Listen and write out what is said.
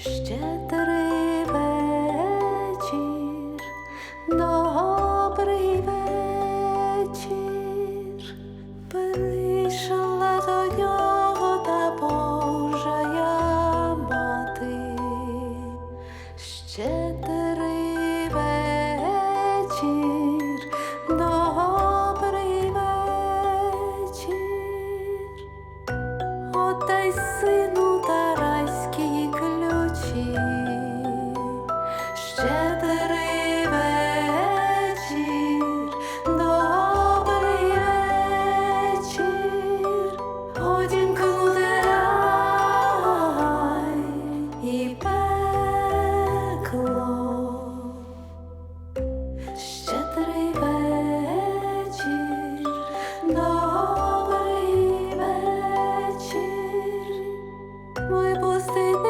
ще три вечір, добрий вечір, прийшла до нього та Божа мати, ще три вечір, добрий вечір, Отець сину. say